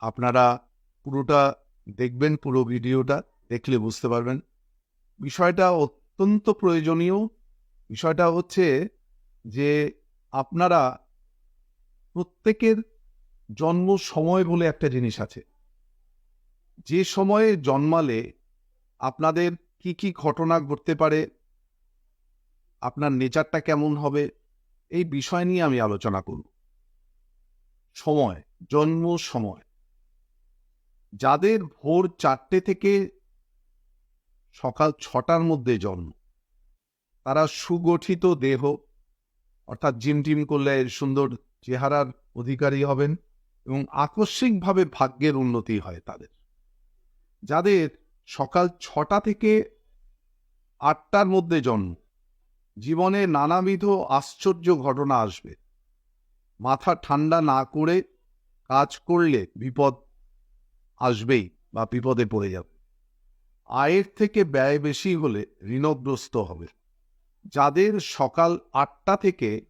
আপনারা পুরোটা দেখবেন, পুরো ভিডিওটা দেখলে বুঝতে পারবেন। বিষয়টা অত্যন্ত প্রয়োজনীয়। বিষয়টা হচ্ছে যে, আপনারা প্রত্যেকের জন্ম সময় বলে একটা জিনিস আছে। যে সময়ে জন্মালে আপনাদের কি কি ঘটনা ঘটতে পারে, আপনার নেচারটা কেমন হবে, এই বিষয় নিয়ে আমি আলোচনা করব। সময়, জন্ম সময়। যাদের ভোর চারটে থেকে সকাল ছটার মধ্যে জন্ম, তারা সুগঠিত দেহ, অর্থাৎ জিম টিম করলে সুন্দর চেহারার অধিকারী হবেন এবং আকস্মিকভাবে ভাগ্যের উন্নতি হয় তাদের। যাদের সকাল ছটা থেকে আটটার মধ্যে জন্ম, জীবনে নানাবিধ আশ্চর্য ঘটনা আসবে। মাথা ঠান্ডা না করে কাজ করলে বিপদ আসবেই বা বিপদে পড়ে যাবে। আয়ের থেকে ব্যয় বেশি হলে ঋণগ্রস্ত হবে। যাদের সকাল আটটা থেকে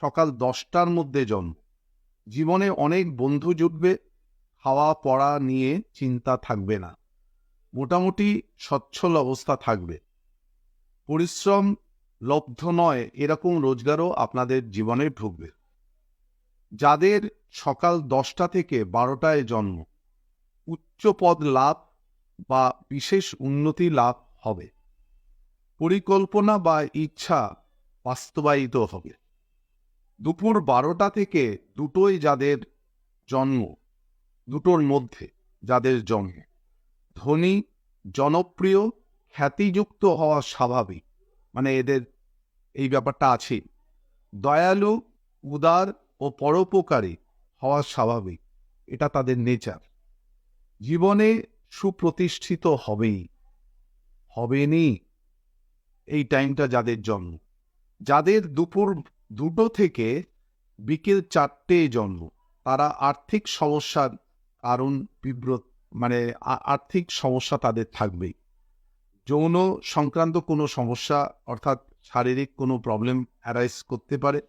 সকাল দশটার মধ্যে জন্ম, জীবনে অনেক বন্ধু জুটবে, খাওয়া পড়া নিয়ে চিন্তা থাকবে না। মোটামুটি সচ্ছল অবস্থা থাকবে। পরিশ্রম লব্ধ নয়, এরকম রোজগারও আপনাদের জীবনে ঢুকবে। যাদের সকাল দশটা থেকে বারোটায় জন্ম উচ্চ পদ লাভ বা বিশেষ উন্নতি লাভ হবে। পরিকল্পনা বা ইচ্ছা বাস্তবায়িত হবে। দুপুর বারোটা থেকে দুটোই যাদের জন্ম, দুটোর মধ্যে যাদের জন্ম। ধনী, জনপ্রিয়, খ্যাতিযুক্ত হওয়া স্বাভাবিক। মানে এদের এই ব্যাপারটা আছে দয়ালু, উদার ও পরোপকারী হওয়া স্বাভাবিক। এটা তাদের নেচার জীবনে সুপ্রতিষ্ঠিত হবেই। হবেনি এই টাইমটা যাদের জন্ম। যাদের দুপুর দুটো থেকে বিকেল চারটে জন্ম, তারা আর্থিক সমস্যার কারণ বিব্রত মানে আর্থিক সমস্যা তাদের থাকবেই। যৌন সংক্রান্ত কোনো সমস্যা অর্থাৎ শারীরিক কোনো প্রবলেম অ্যারাইজ করতে পারে,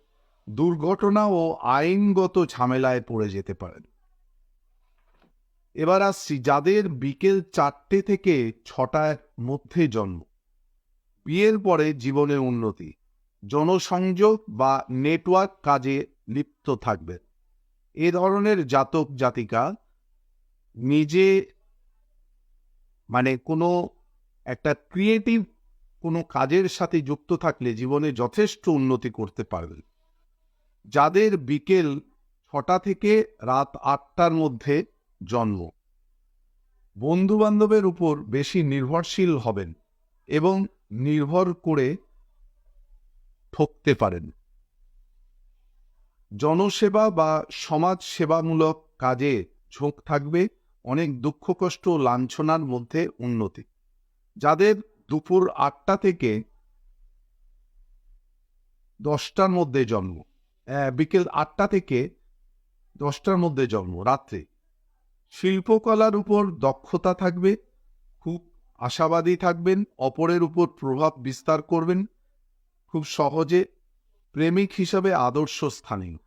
দুর্ঘটনা ও আইনগত ঝামেলায় পড়ে যেতে পারেন। এবার আসছি যাদের বিকেল চারটে থেকে ছটার মধ্যে জন্ম। বিয়ের পরে জীবনে উন্নতি, জনসংযোগ বা নেটওয়ার্ক কাজে লিপ্ত থাকবে। এ ধরনের জাতক জাতিকা নিজে মানে কোনো একটা ক্রিয়েটিভ কোনো কাজের সাথে যুক্ত থাকলে জীবনে যথেষ্ট উন্নতি করতে পারবেন। যাদের বিকেল ছটা থেকে রাত আটটার মধ্যে জন্ম। বন্ধু বান্ধবের উপর বেশি নির্ভরশীল হবেন এবং নির্ভর করে ঠকতে পারেন। জনসেবা বা সমাজ সেবামূলক কাজে ঝোঁক থাকবে, অনেক দুঃখ, কষ্ট লাঞ্ছনার মধ্যে উন্নতি। যাদের দুপুর আটটা থেকে দশটার মধ্যে জন্ম বিকেল আটটা থেকে দশটার মধ্যে জন্ম, রাত্রে। শিল্পকলার উপর দক্ষতা থাকবে, খুব আশাবাদী থাকবেন, অপরের উপর প্রভাব বিস্তার করবেন, খুব সহজে প্রেমিক হিসাবে আদর্শ স্থানীয়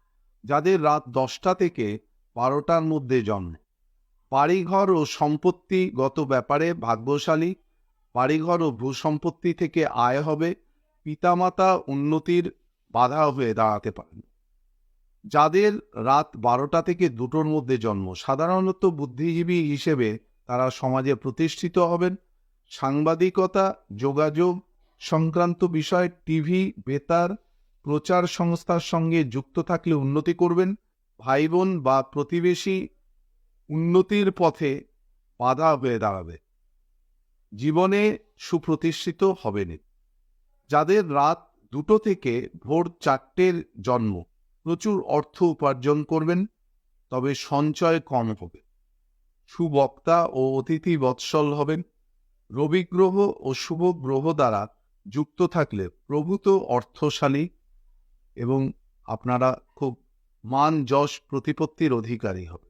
যাদের রাত দশটা থেকে বারোটার মধ্যে জন্ম। বাড়িঘর ও সম্পত্তিগত ব্যাপারে ভাগ্যশালী, বাড়িঘর ও ভূসম্পত্তি থেকে আয় হবে, পিতামাতা উন্নতির বাধা হয়ে দাঁড়াতে পারেন। যাদের রাত বারোটা থেকে দুটোর মধ্যে জন্ম, সাধারণত বুদ্ধিজীবী হিসেবে তারা সমাজে প্রতিষ্ঠিত হবেন। সাংবাদিকতা, যোগাযোগ সংক্রান্ত বিষয়, টিভি, বেতার, প্রচার সংস্থার সঙ্গে যুক্ত থাকলে উন্নতি করবেন। ভাই বোন বা প্রতিবেশী উন্নতির পথে বাধা হয়ে দাঁড়াবে। জীবনে সুপ্রতিষ্ঠিত হবেন যাদের রাত দুটো থেকে ভোর চারটের জন্ম প্রচুর অর্থ উপার্জন করবেন, তবে সঞ্চয় কম হবে। সুবক্তা ও অতিথি বৎসল হবেন। রবি গ্রহ ও শুভ গ্রহ দ্বারা যুক্ত থাকলে প্রভূত অর্থশালী এবং আপনারা খুব মান যশ প্রতিপত্তির অধিকারী হবে